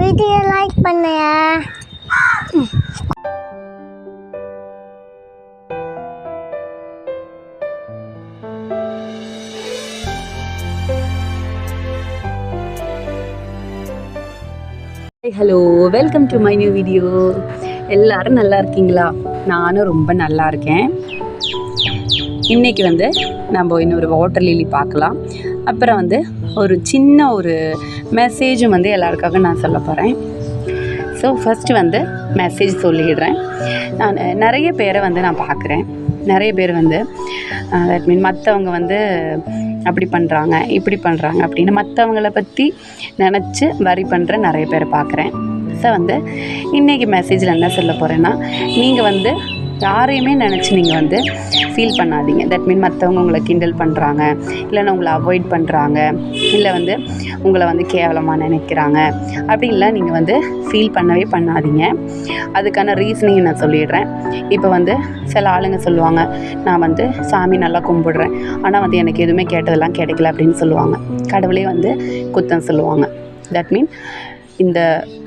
Video like பண்ணுங்க. Hello welcome to my new video எல்லாரும் நல்லா இருக்கீங்களா? நானும் ரொம்ப நல்லா இருக்கேன். இன்னைக்கு வந்து நம்ம இன்னொரு வாட்டர் லிலி பார்க்கலாம். அப்புறம் வந்து ஒரு சின்ன ஒரு மெசேஜும் வந்து எல்லாருக்காக நான் சொல்ல போகிறேன் ஸோ ஃபஸ்ட்டு வந்து மெசேஜ் சொல்லிடுறேன். நான் நிறைய பேரை வந்து நான் பார்க்குறேன். நிறைய பேர் வந்து தட் மீன் மற்றவங்க வந்து அப்படி பண்ணுறாங்க இப்படி பண்ணுறாங்க அப்படின்னு மற்றவங்கள பற்றி நினச்சி வரி பண்ணுற நிறைய பேரை பார்க்குறேன். ஸோ வந்து இன்றைக்கி மெசேஜில் என்ன சொல்ல போகிறேன்னா நீங்கள் வந்து யாரையுமே நினச்சி நீங்கள் வந்து ஃபீல் பண்ணாதீங்க. தட் மீன் மற்றவங்க உங்களை கிண்டல் பண்ணுறாங்க இல்லைன்னா உங்களை அவாய்ட் பண்ணுறாங்க இல்லை வந்து உங்களை வந்து கேவலமாக நினைக்கிறாங்க. அப்படின்லாம் நீங்கள் வந்து ஃபீல் பண்ணவே பண்ணாதீங்க. அதுக்கான ரீசனிங் நான் சொல்லிடுறேன். இப்போ வந்து சில ஆளுங்க சொல்லுவாங்க நான் வந்து சாமி நல்லா கும்பிடுறேன். ஆனால் வந்து எனக்கு எதுவுமே கேட்டதெல்லாம் கிடைக்கல அப்படின்னு சொல்லுவாங்க. கடவுளே வந்து குத்தம் சொல்லுவாங்க. தட் மீன் இந்த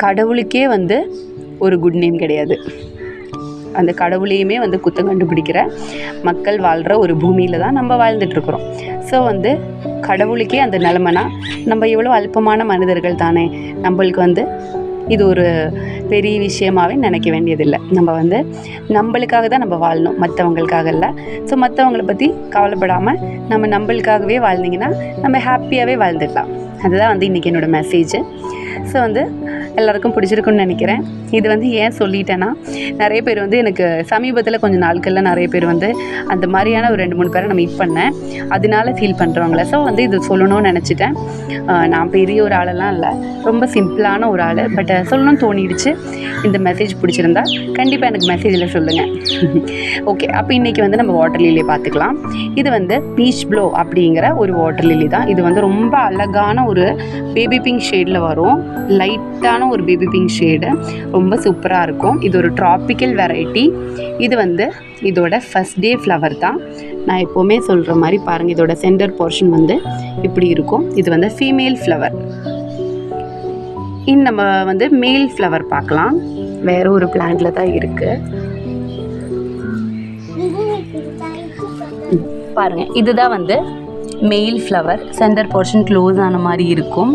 கடவுளுக்கே வந்து ஒரு குட் நேம் கிடையாது. அந்த கடவுளையுமே வந்து குத்தம் கண்டுபிடிக்கிற மக்கள் வாழ்கிற ஒரு பூமியில் தான் நம்ம வாழ்ந்துட்டுருக்குறோம். ஸோ வந்து கடவுளுக்கே அந்த நிலமைனா நம்ம எவ்வளோ அல்பமான மனிதர்கள் தானே. நம்மளுக்கு வந்து இது ஒரு பெரிய விஷயமாவே நினைக்க வேண்டியதில்லை. நம்ம வந்து நம்மளுக்காக தான் நம்ம வாழணும் மற்றவங்களுக்காக இல்லை ஸோ மற்றவங்கள பற்றி கவலைப்படாமல் நம்ம நம்மளுக்காகவே வாழ்ந்தீங்கன்னா நம்ம ஹாப்பியாகவே வாழ்ந்துடலாம். அதுதான் வந்து இன்றைக்கி என்னோடய மெசேஜ் ஸோ வந்து எல்லாருக்கும் பிடிச்சிருக்குன்னு நினைக்கிறேன். இது வந்து ஏன் சொல்லிட்டேன்னா நிறைய பேர் வந்து எனக்கு சமீபத்தில் கொஞ்சம் நாட்களில் நிறைய பேர் வந்து அந்த மாதிரியான ஒரு ரெண்டு மூணு பேரை நான் மீட் பண்ணேன். அதனால ஃபீல் பண்ணுறவங்கள ஸோ வந்து இது சொல்லணும்னு நினச்சிட்டேன். நான் பெரிய ஒரு ஆளெல்லாம் இல்லை. ரொம்ப சிம்பிளான ஒரு ஆள். பட் சொல்லணும்னு தோணிடுச்சு. இந்த மெசேஜ் பிடிச்சிருந்தா கண்டிப்பாக எனக்கு மெசேஜில் சொல்லுங்கள் ஓகே அப்போ இன்றைக்கி வந்து நம்ம வாட்டர் லில்லியை பார்த்துக்கலாம். இது வந்து பீச் ப்ளோ அப்படிங்கிற ஒரு வாட்டர் லிலி தான். இது வந்து ரொம்ப அழகான ஒரு பேபி பிங்க் ஷேடில் வரும். லைட்டான ஒரு பேபி பிங்க் ஷேடு ரொம்ப சூப்பராக இருக்கும். இது ஒரு ட்ராபிக்கல் வெரைட்டி இது வந்து இதோட ஃபஸ்ட் டே ஃப்ளவர் தான். நான் எப்போவுமே சொல்கிற மாதிரி பாருங்கள் இதோட சென்டர் போர்ஷன் வந்து இப்படி இருக்கும். இது வந்து ஃபீமேல் ஃப்ளவர் இன் நம்ம வந்து மேல் ஃப்ளவர் பார்க்கலாம். வேற ஒரு பிளான்ட்ல தான் இருக்குது பாருங்க இதுதான் வந்து male flower centre portion close ஆன மாதிரி இருக்கும்.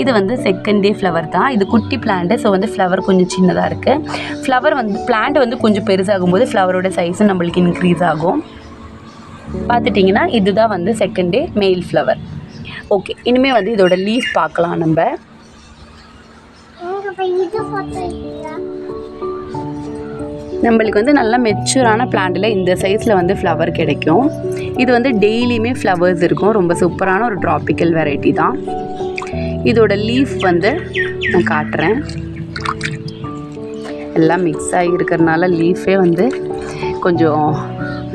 இது வந்து செகண்ட் டே ஃப்ளவர் தான். இது குட்டி பிளான்ட்டு ஸோ வந்து ஃப்ளவர் கொஞ்சம் சின்னதாக இருக்குது ஃப்ளவர் வந்து பிளான்ட் வந்து கொஞ்சம் பெருசாகும் போது ஃப்ளவரோட சைஸும் நம்மளுக்கு இன்க்ரீஸ் ஆகும். பார்த்துட்டிங்கன்னா இதுதான் வந்து second day male flower okay இனிமேல் வந்து இதோட லீஃப் பார்க்கலாம் நம்ம. நம்மளுக்கு வந்து நல்ல மெச்சூரான பிளான்ட்டில் இந்த சைஸில் வந்து ஃப்ளவர் கிடைக்கும். இது வந்து டெய்லியுமே ஃப்ளவர்ஸ் இருக்கும். ரொம்ப சூப்பரான ஒரு ட்ராபிக்கல் வெரைட்டி தான். இதோட லீஃப் வந்து நான் காட்டுறேன். எல்லாம் மிக்ஸ் ஆகி இருக்கிறனால லீஃபே வந்து கொஞ்சம்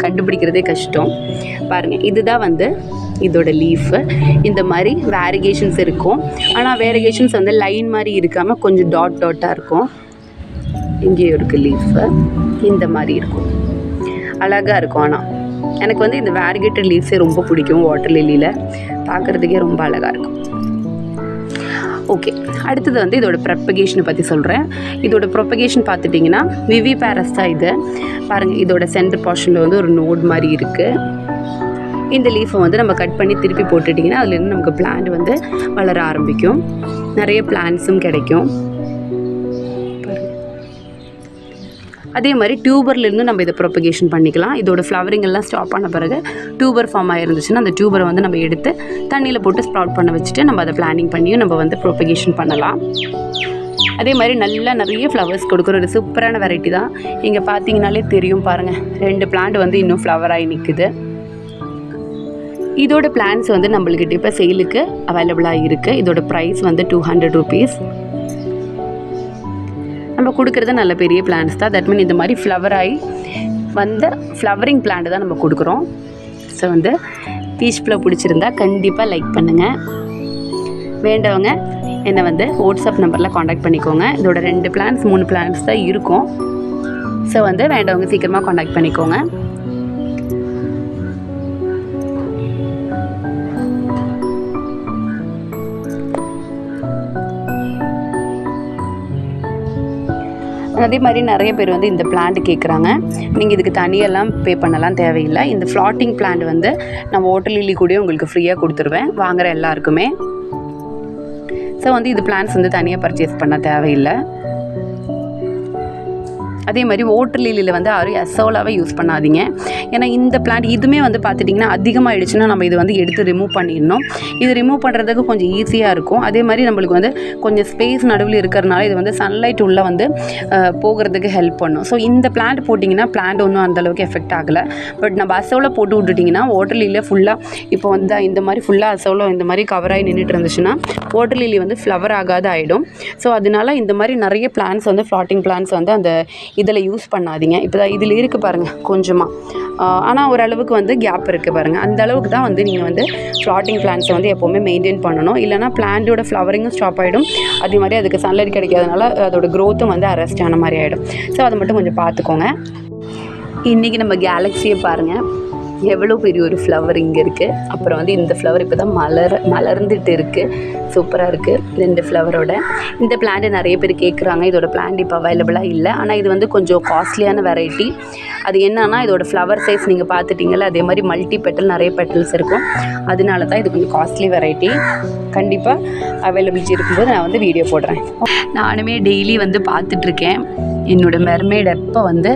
கண்டுபிடிக்கிறதே கஷ்டம். பாருங்கள் இதுதான் வந்து இதோட லீஃபு இந்த மாதிரி வேரிகேஷன்ஸ் இருக்கும். ஆனால் வேரிகேஷன்ஸ் வந்து லைன் மாதிரி இருக்காமல் கொஞ்சம் டாட் டாட்டாக இருக்கும். இங்கேயும் இருக்குது லீஃபு இந்த மாதிரி இருக்கும். அழகாக இருக்கும் ஆனால் எனக்கு வந்து இந்த வேரிகேட்டட் லீவ்ஸே ரொம்ப பிடிக்கும் வாட்டர் லில்லியில் பார்க்குறதுக்கே ரொம்ப அழகாக இருக்கும். ஓகே அடுத்தது வந்து இதோட ப்ரப்பகேஷனை பற்றி சொல்கிறேன் இதோட ப்ரொப்பகேஷன் பார்த்துட்டிங்கன்னா விவி பேரஸ் தான் இது. பாருங்கள் இதோட சென்டர் போர்ஷனில் வந்து ஒரு நோட் மாதிரி இருக்குது இந்த லீஃபை வந்து நம்ம கட் பண்ணி திருப்பி போட்டுட்டிங்கன்னா அதுலேருந்து நமக்கு பிளான்ட் வந்து வளர ஆரம்பிக்கும். நிறைய பிளான்ட்ஸும் கிடைக்கும். அதே மாதிரி டியூபர்லேருந்து நம்ம இதை ப்ரொபகேஷன் பண்ணிக்கலாம். இதோட ஃப்ளவரிங் எல்லாம் ஸ்டாப் பண்ண பிறகு டியூபர் ஃபார்ம் ஆயிருந்துச்சுன்னா அந்த டியூபரை வந்து நம்ம எடுத்து தண்ணியில் போட்டு ஸ்ப்ராட் பண்ண வச்சுட்டு நம்ம அதை பிளானிங் பண்ணியும் நம்ம வந்து ப்ரொபகேஷன் பண்ணலாம். அதே மாதிரி நல்லா நிறைய ஃப்ளவர்ஸ் கொடுக்குற ஒரு சூப்பரான வெரைட்டி தான். இங்கே பார்த்தீங்கனாலே தெரியும் பாருங்கள் ரெண்டு பிளான்ட் வந்து இன்னும் ஃப்ளவராகி நிற்குது இதோட பிளான்ஸ் வந்து நம்மளுக்கிட்ட இப்போ சேலுக்கு அவைலபிளாக இருக்குது இதோட ப்ரைஸ் வந்து டூ ஹண்ட்ரட் ருபீஸ் கொடுக்குறது நல்ல பெரிய பிளான்ஸ் தான். தட் மீன் இந்த மாதிரி ஃப்ளவர் ஆகி வந்த ஃப்ளவரிங் பிளான்ட் தான் நம்ம கொடுக்குறோம். ஸோ வந்து பீச் ஃப்ளோ பிடிச்சிருந்தா கண்டிப்பாக லைக் பண்ணுங்கள் வேண்டவங்க என்னை வந்து வாட்ஸ்அப் நம்பரில் காண்டாக்ட் பண்ணிக்கோங்க. இதோட ரெண்டு பிளான்ஸ் மூணு பிளான்ஸ் தான் இருக்கும். ஸோ வந்து வேண்டவங்க சீக்கிரமாக காண்டாக்ட் பண்ணிக்கோங்க. அதே மாதிரி நிறைய பேர் வந்து இந்த பிளான்ட் கேட்குறாங்க நீங்கள் இதுக்கு தனியெல்லாம் பே பண்ணலாம் தேவையில்லை. இந்த ஃப்ளாட்டிங் பிளான்ட் வந்து நான் ஓட்டல் இல்லி கூட உங்களுக்கு ஃப்ரீயாக கொடுத்துருவேன். வாங்குகிற எல்லாருக்குமே. ஸோ வந்து இது பிளான்ஸ் வந்து தனியாக பர்ச்சேஸ் பண்ண தேவையில்லை. அதே மாதிரி ஓட்டர் லில்லியில் வந்து யாரும் எசோலாவே யூஸ் பண்ணாதீங்க. ஏன்னா இந்த பிளான்ட் இதுவுமே வந்து பார்த்துட்டிங்கன்னா அதிகமாகிடுச்சுன்னா நம்ம இது வந்து எடுத்து ரிமூவ் பண்ணிடணும். இது ரிமூவ் பண்ணுறதுக்கு கொஞ்சம் ஈஸியாக இருக்கும். அதே மாதிரி நம்மளுக்கு வந்து கொஞ்சம் ஸ்பேஸ் நடுவில் இருக்கிறனால இது வந்து சன்லைட் உள்ளே வந்து போகிறதுக்கு ஹெல்ப் பண்ணும். ஸோ இந்த பிளான்ட் போட்டிங்கன்னா பிளான்ட் ஒன்றும் அந்தளவுக்கு எஃபெக்ட் ஆகலை. பட் நம்ம அசோவில் போட்டு விட்டுட்டிங்கன்னா ஓட்டர் லில்லியில் ஃபுல்லாக இப்போ வந்து இந்த மாதிரி ஃபுல்லாக அசோவில் இந்த மாதிரி கவர் ஆகி நின்றுட்டு இருந்துச்சுன்னா ஓட்டர் லில்லி வந்து ஃப்ளவர் ஆகாத ஆகிடும் ஸோ அதனால இந்த மாதிரி நிறைய பிளான்ஸ் வந்து ஃப்ளாட்டிங் பிளான்ஸ் வந்து அந்த இதில் யூஸ் பண்ணாதீங்க. இப்போ தான் இதில் இருக்குது பாருங்கள் கொஞ்சமாக ஆனால் ஓரளவுக்கு வந்து கேப் இருக்குது பாருங்கள் அந்த அளவுக்கு தான் வந்து நீங்கள் வந்து ஃப்ளாட்டிங் பிளான்ஸை வந்து எப்போவுமே மெயின்டைன் பண்ணணும். இல்லைனா பிளான்ட்டோட ஃப்ளவரிங்கும் ஸ்டாப் ஆகிடும் அதே மாதிரி அதுக்கு சன்லைட் கிடைக்காதனால அதோட க்ரோத்தும் வந்து அரெஸ்ட் ஆன மாதிரி ஆகிடும் ஸோ அதை மட்டும் கொஞ்சம் பார்த்துக்கோங்க. இன்றைக்கி நம்ம கேலக்ஸியை பாருங்கள் எவ்வளோ பெரிய ஒரு ஃப்ளவர் இங்கே இருக்குது அப்புறம் வந்து இந்த ஃப்ளவர் இப்போ தான் மலர் மலர்ந்துட்டு இருக்குது சூப்பராக இருக்குது ரெண்டு ஃப்ளவரோட இந்த பிளான்ட் நிறைய பேர் கேட்குறாங்க இதோட பிளான்ட் இப்போ அவைலபிளாக இல்லை. ஆனால் இது வந்து கொஞ்சம் காஸ்ட்லியான வெரைட்டி அது என்னன்னா இதோட ஃப்ளவர் சைஸ் நீங்கள் பார்த்துட்டிங்களா அதே மாதிரி மல்டி பெட்டல் நிறைய பெட்டல்ஸ் இருக்கும். அதனால தான் இது கொஞ்சம் காஸ்ட்லி வெரைட்டி கண்டிப்பாக அவைலபிலிட்டி இருக்கும்போது நான் வந்து வீடியோ போடுறேன். நானுமே டெய்லி வந்து பார்த்துட்ருக்கேன் என்னோடய மெர்மெய்ட் எப்போ வந்து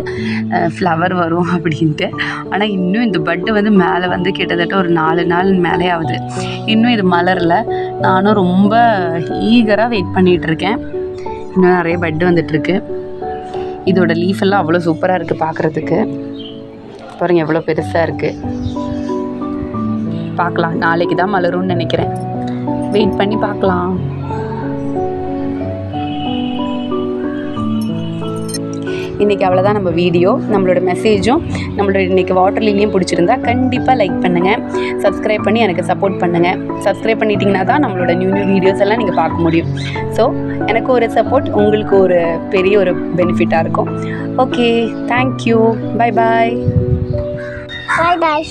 ஃப்ளவர் வரும் அப்படின்ட்டு. ஆனால் இன்னும் இந்த பட்டு வந்து மேலே வந்து கிட்டத்தட்ட ஒரு நாலு நாள் மேலே ஆகுது இன்னும் இது மலரல. நானும் ரொம்ப ஈகராக வெயிட் பண்ணிகிட்டு இருக்கேன் இன்னும் நிறைய பட்டு வந்துட்டுருக்கு. இதோட லீஃப் எல்லாம் அவ்வளோ சூப்பராக இருக்குது பார்க்குறதுக்கு பாருங்கள் எவ்வளோ பெருசாக இருக்குது பார்க்கலாம். நாளைக்கு தான் மலரும்னு நினைக்கிறேன். வெயிட் பண்ணி பார்க்கலாம். இன்றைக்கி அவ்வளோதான் நம்ம வீடியோ. நம்மளோட மெசேஜும் நம்மளோட இன்றைக்கி வாட்டர் லில்லியும் பிடிச்சிருந்தா கண்டிப்பாக லைக் பண்ணுங்கள் சப்ஸ்கிரைப் பண்ணி எனக்கு சப்போர்ட் பண்ணுங்கள் சப்ஸ்கிரைப் பண்ணிட்டீங்கன்னா தான் நம்மளோட நியூ நியூ வீடியோஸ் எல்லாம் நீங்கள் பார்க்க முடியும். ஸோ எனக்கு ஒரு சப்போர்ட் உங்களுக்கு ஒரு பெரிய ஒரு பெனிஃபிட்டாக இருக்கும். Okay thank you bye bye bye bye